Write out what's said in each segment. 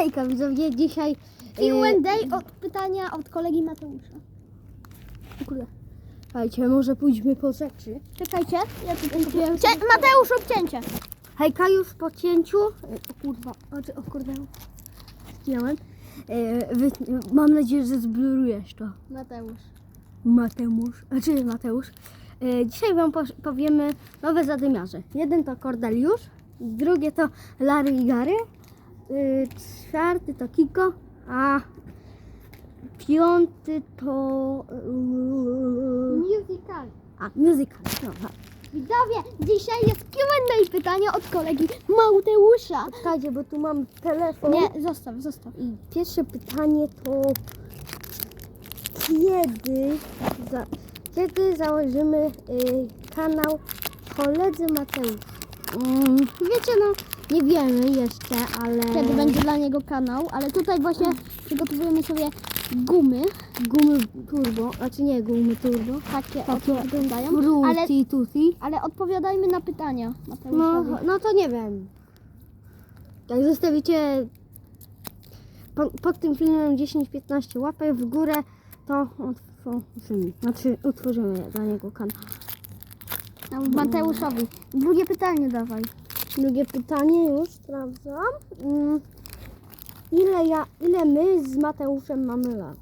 Hejka widzowie, dzisiaj... Q&A od pytania od kolegi Mateusza. O kurde. Słuchajcie, może pójdźmy po rzeczy. Czekajcie, ja tu Mateusz, obcięcie. Hejka już po cięciu. E, O kurwa, o, czy- o kurde. Zdjąłem. E, wy, mam nadzieję, że zblurujesz to. Mateusz. Mateusz, znaczy Mateusz. E, dzisiaj wam posz- powiemy nowe zadymiarze. Jeden to Cordeliusz, drugie to Larry i Gary, e, czwarty to Kiko, a piąty to... e, Musical. a, musical. Tak. Widzowie, dzisiaj jest Q&A pytanie od kolegi Mateusza. Czekajcie, bo tu mam telefon. Nie, zostaw, zostaw. I pierwsze pytanie to kiedy, za, kiedy założymy y, kanał koledzy Mateusz? Mm, wiecie, no nie wiemy jeszcze, ale Kiedy będzie dla niego kanał, ale tutaj właśnie przygotowujemy sobie gumy. gumy turbo, znaczy nie gumy turbo, Takie, Takie oto wyglądają. Ale, fruity tutti. ale odpowiadajmy na pytania No, Mateuszowi. no to nie wiem. Jak zostawicie po, pod tym filmem 10-15 łapek w górę, to otworzymy, znaczy utworzymy dla niego kanał. Mateuszowi. Drugie pytanie dawaj. Drugie pytanie już sprawdzam. Mm, Ile ja, ile my z Mateuszem mamy lat?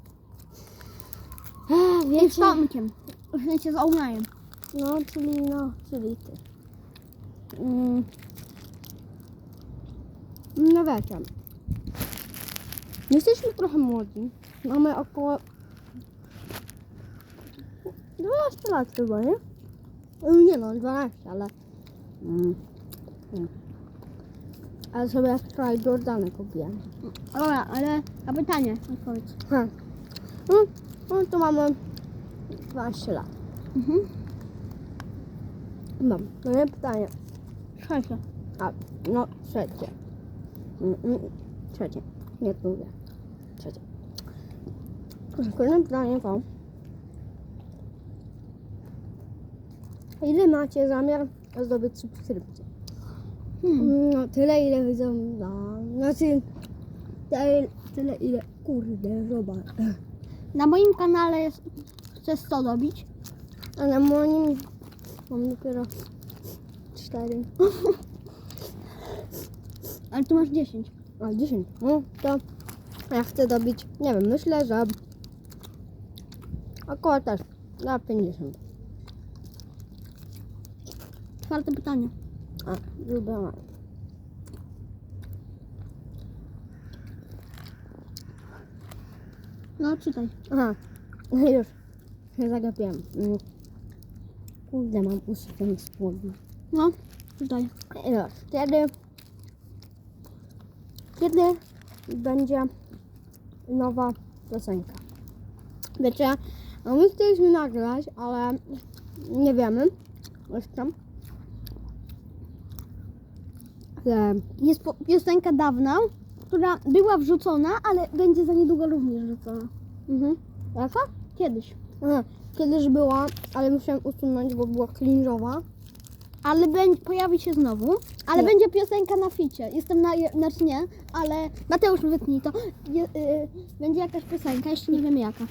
I z Wiecie, Tomkiem. W sensie z Ołnajem. no czyli no, czyli ty. Mm. No wiecie. Jesteśmy trochę młodzi. Mamy około 12 lat chyba, nie? Mm, Nie no, 12, ale... Mm. Mm. Ale sobie wczoraj Jordany kupiłem. Dobra, ale a pytanie odpowiedz. Ha. No, no to mamy 12 lat. Mhm. Mam. No nie pytanie. Trzecie. A, no trzecie. Mm, mm, trzecie. Nie drugie. Trzecie. Kolejne pytanie to. Ile macie zamiar zdobyć subskrypcję? Hmm. No tyle ile widzą na... Znaczy... Tyle, tyle ile... Kurde, zobacz. Na moim kanale jest, chcę 100 dobić. A na moim mam dopiero cztery. Ale tu masz 10. A 10. No to ja chcę dobić, nie wiem, myślę, że około też na 50. Czwarte pytanie. A, lubię. No czytaj. Aha, już się zagapiłem. Mm. Kurde, mam uszy ten spodni. No, czytaj. Już, kiedy kiedy będzie nowa piosenka? Wiecie, no my chcieliśmy nagrać, ale nie wiemy jeszcze. Że Jest piosenka dawna, która była wrzucona, ale będzie za niedługo również wrzucona. Mhm. Jaka? Kiedyś. Aha, kiedyś była, ale musiałem usunąć, bo była cringe'owa. Ale będzie, pojawi się znowu. Ale Nie. będzie piosenka na ficie. Jestem na, znaczy nie, ale Mateusz wytnij to. Je, y, będzie jakaś piosenka, jeszcze nie wiemy jaka.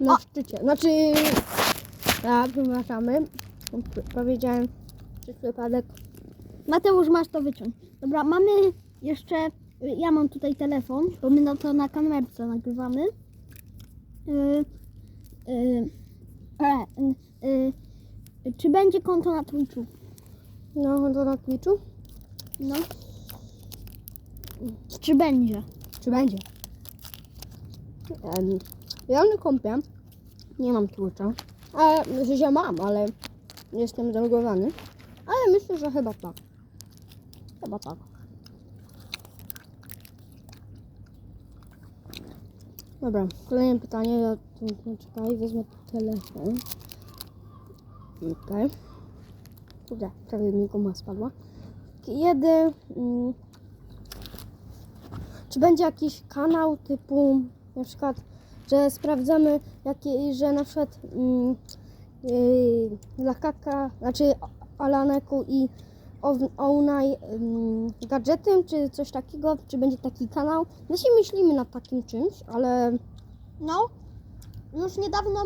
Na O! szczycie. Znaczy, ja przepraszamy. Powiedziałem przez przypadek. Mateusz, masz to wyciąć. Dobra, mamy jeszcze. y, Ja mam tutaj telefon, bo my na to na kamerce nagrywamy. Y, y, e, y, y, czy będzie konto na Twitchu? No, to na Twitchu. No. Czy będzie? Czy będzie? Ja nie kąpię. Nie mam Twitcha. Ale, myślę, że mam, ale jestem zalogowany. Ale myślę, że chyba tak. Chyba tak. Dobra, kolejne pytanie. Ja tu czekaj, wezmę telefon. Okej. Kurde, prawie mi guma spadła. Kiedy... Mm, czy będzie jakiś kanał typu na przykład, że sprawdzamy, jakie, że na przykład mm, yy, dla Kaka, znaczy Alaneku i Ownaj gadżetem, czy coś takiego, czy będzie taki kanał. My się myślimy nad takim czymś, ale No, już niedawno,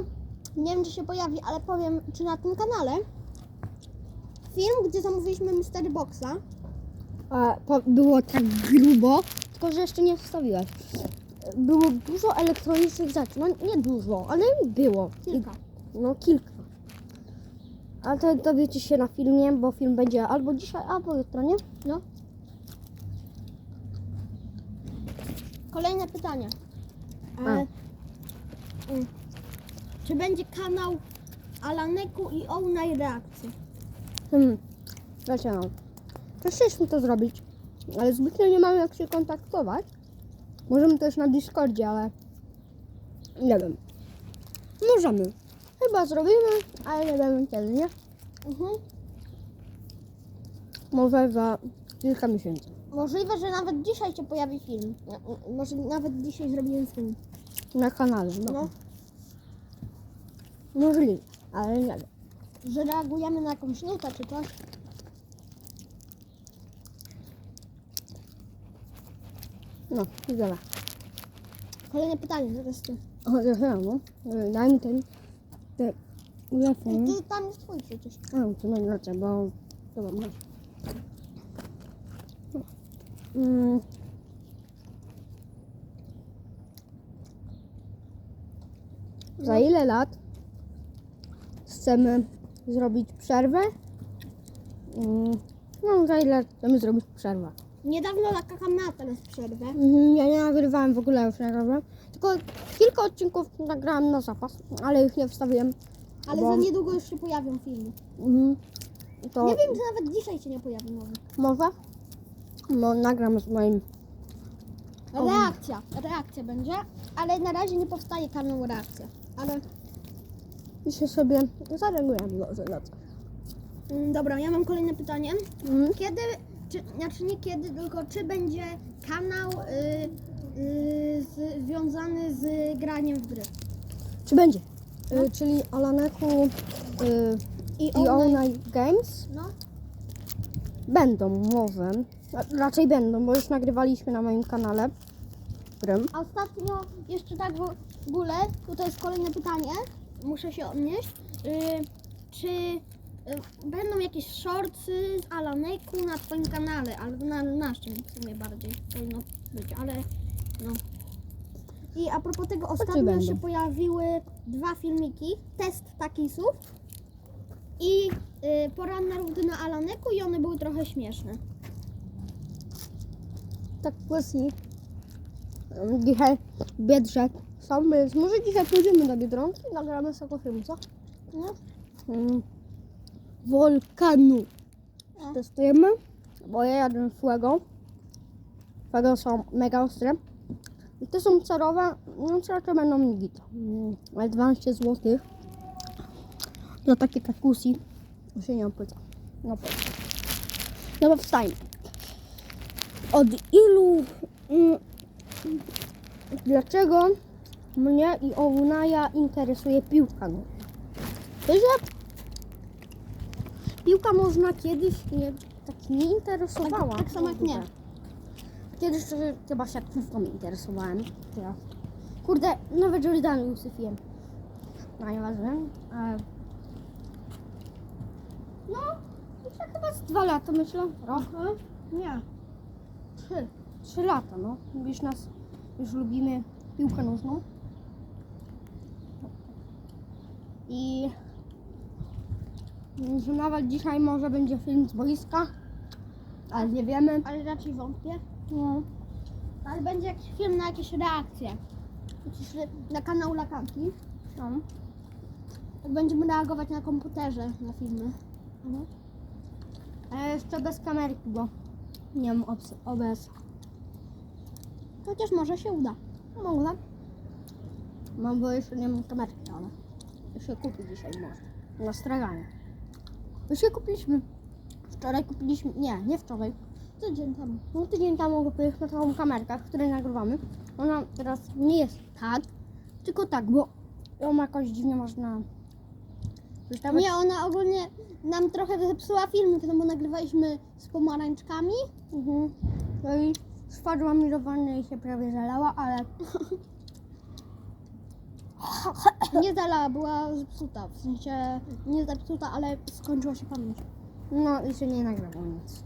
nie wiem czy się pojawi, ale powiem, czy na tym kanale film, gdzie zamówiliśmy Mystery Boxa. po, było tak grubo, tylko że jeszcze nie wstawiłaś. Było dużo elektronicznych rzeczy, no nie dużo, ale było. Kilka. No kilka. Ale to dowiecie się na filmie, bo film będzie albo dzisiaj, albo jutro, nie? No. Kolejne pytanie. A. E, mm, czy będzie kanał Alaneku i Ownaj reakcji? Hmm. No. To chcieliśmy to zrobić, ale zbytnio nie mamy jak się kontaktować. Możemy też na Discordzie, ale nie wiem. Możemy. Chyba zrobimy, ale nie wiemy kiedy, nie? Mhm. Może za kilka miesięcy. Możliwe, że nawet dzisiaj się pojawi film. Może nawet dzisiaj zrobimy film. Na kanale, no. No, Możliwe, ale nie wiem. że reagujemy na jakąś nutę czy coś. No, dobra. Kolejne pytanie, zaraz ty. O, ja no. Daj mi ten telefon. Ty tam jest twój przecież. A, to no raczej, bo... Dobra, masz. Mm. Za ile lat chcemy zrobić przerwę? Mm. No, za ile chcemy zrobić przerwę? Niedawno nakakam na teraz przerwę. Mhm, ja nie nagrywałem w ogóle już nagrywałem. Tylko kilka odcinków nagrałem na zapas, ale ich nie wstawiłem. Ale Bo- za niedługo już się pojawią filmy. Mhm. To Nie wiem, czy nawet dzisiaj się nie pojawi nowy. może? No, nagram z moim Reakcja. Reakcja będzie, ale na razie nie powstaje kanał reakcja. Ale się sobie zareagujemy może na to. mm, dobra, ja mam kolejne pytanie. Mhm. Kiedy, czy, znaczy nie kiedy, tylko czy będzie kanał y, y, z, związany z graniem w gry? Czy będzie? Y, czyli Alaneku y, I i All All Night Games No, będą może. A Raczej będą, bo już nagrywaliśmy na moim kanale. Którym? a ostatnio jeszcze tak w ogóle, tutaj jest kolejne pytanie, muszę się odnieść. Y, czy będą jakieś shortsy z Alaneku na twoim kanale, albo na naszym w sumie bardziej powinno być, ale no. I a propos tego, ostatnio będą. się pojawiły dwa filmiki, test takisów i y, poranna rutyna Alaneku i one były trochę śmieszne. Tak właśnie. Ym, Dzisiaj w Biedrze są, więc może dzisiaj pójdziemy do Biedronki i nagramy tego filmu, co? No, Ym, Wolkanu. No. Testujemy, bo ja jadłem Fuego. Fuego są mega ostre. I te są cerowe, no raczej będą mi git. Mm, Ale 12 zł za takie takusi się nie opłaca. No po No bo wstajmy. Od ilu... Mm, dlaczego mnie i Ounaja interesuje piłka? To, że piłka można kiedyś nie, tak nie interesowała. Tak- tak samo jak ogóle. nie. Kiedyś to chyba się piłką interesowałem. Teraz. Kurde, nawet Jordany usypiłem. No nieważne. E, No, jeszcze chyba z dwa lata myślę. Rok? Nie. Trzy. Trzy lata, no. Już nas, już lubimy piłkę nożną. I że nawet dzisiaj może będzie film z boiska, ale nie wiemy. ale raczej wątpię. No. Ale będzie jakiś film na jakieś reakcje. Re- na kanał Lakanki. No. Jak będziemy reagować na komputerze na filmy. Mhm. Ale jeszcze bez kamerki, bo nie mam obs-. Chociaż może się uda. Mogę. Mam, bo jeszcze nie mam kamerki, ale jeszcze kupię dzisiaj może. Na straganie. Już się kupiliśmy. Wczoraj kupiliśmy, nie, nie wczoraj. Tydzień temu. No tydzień temu kupiliśmy taką kamerkę, w której nagrywamy. Ona teraz nie jest tak, tylko tak, bo ją jakoś dziwnie można. Nie, ona ogólnie nam trochę zepsuła filmik, no bo nagrywaliśmy z pomarańczkami. Mhm. No i spadła mi do wanny i się prawie zalała, ale Nie zalała, była zepsuta. W sensie nie zepsuta, ale skończyła się pamięć. no i się nie nagrało nic.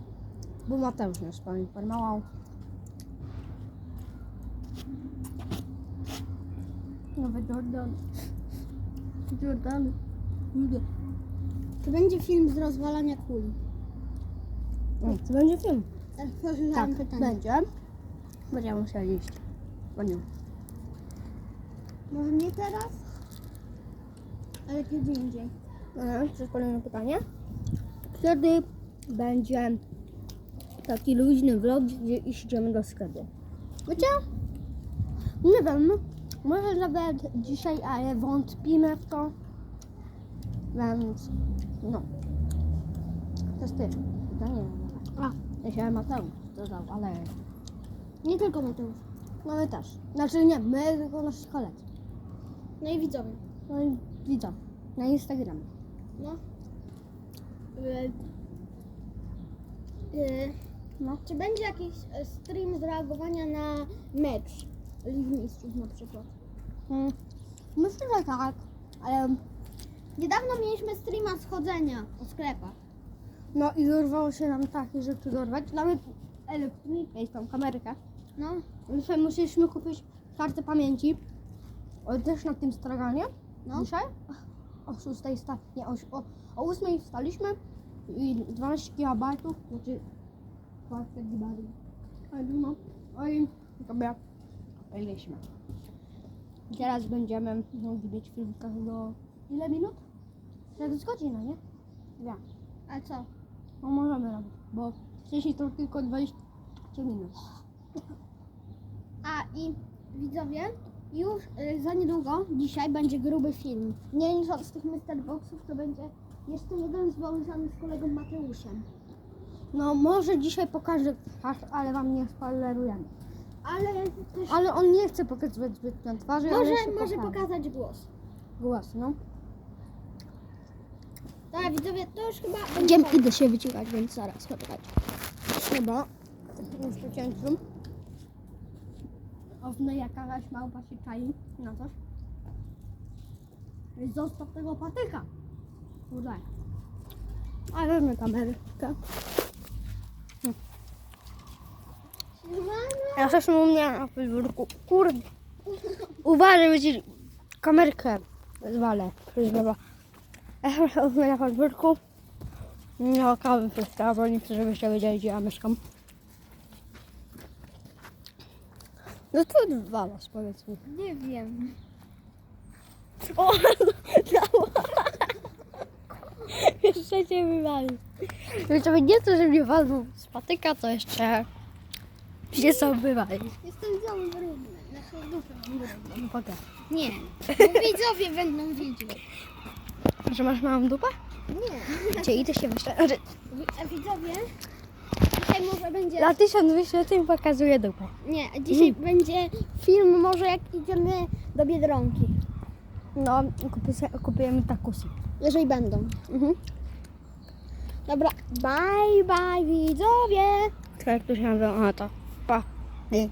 Bo Mateusz nas poinformował. Nowy Jordan. Jordan. Lubię. To będzie film z rozwalania kuli. O, to będzie film. Tak, pytanie. będzie. Będziemy musieli iść. Bo nie. Może nie teraz? Ale kiedy indziej. To jest kolejne pytanie. Kiedy będzie taki luźny vlog, gdzie idziemy do sklepu? Wiecie? Nie wiem. Może nawet dzisiaj, ale wątpimy w to. Więc no. To jest ty. Pytanie. A, ja się Mateusz dodał, ale Nie tylko Mateusz. no my też. Znaczy nie, my tylko nasi koledzy. No i widzowie. No i widzę. Na Instagramie. No. Y, y, No. Czy będzie jakiś e, stream z reagowania na mecz Ligi Mistrzów na przykład? Mm, Myślę, że tak, ale Niedawno mieliśmy streama schodzenia o sklepach. no i urwało się nam takie rzeczy dorwać. Nawet elektronikę i tą kamerkę. No, Dzisiaj musieliśmy kupić kartę pamięci. O, też na tym straganie. No. Dzisiaj. O 6 sta- nie, o, o, o 8 wstaliśmy i 12 GB, znaczy 12 GB. Ale no, oj, sobie obejrzeliśmy. Teraz będziemy być film do ile minut? To jest godzina, nie? Ja. a co? No możemy robić, bo wcześniej to tylko 20 minut. A i widzowie, już y, za niedługo, dzisiaj będzie gruby film. Nie licząc z tych Mr. Boxów, to będzie jeszcze jeden związany z kolegą Mateuszem. No może dzisiaj pokażę twarz, ale wam nie spoilerujemy. Ale też Ale on nie chce pokazywać zbytnio twarzy, ale może, jeszcze może pokaże. pokazać głos. Głos, no. Tak, widzowie, to już chyba będzie Idziemy, idę się wyciągać, więc zaraz, poczekajcie. Chyba. Już po cięciu. Owno jakaś małpa się czai na coś. Zostaw tego patyka. Kurde. A wezmę kamerkę. Ja też u mnie na podwórku. Kurde. Uważaj, będzie kamerkę zwalę. Przyzwala. Ja u mnie na podwórku. Nie kawy wszystko, bo nie chcę, żebyście wiedzieli, gdzie ja mieszkam. No to dwa was powiedz mi. Nie wiem. O, dało. Jeszcze cię wywali. To nie to, że mnie walą z patyka, to jeszcze się sam wywali. Jestem cały brudny. Znaczy duszę mam brudną. No. Nie, bo widzowie będą wiedzieć. Że masz małą dupę? Nie. Gdzie idę się Wi- a Widzowie, dzisiaj może będzie... na tysiąc wyświetleń pokazuje dupę. Nie, dzisiaj będzie film może jak idziemy do Biedronki. No, kupujemy takusy. Jeżeli będą. Mhm. Dobra, bye bye widzowie. Tak, jak to się nazywa? A to. Pa. Nie.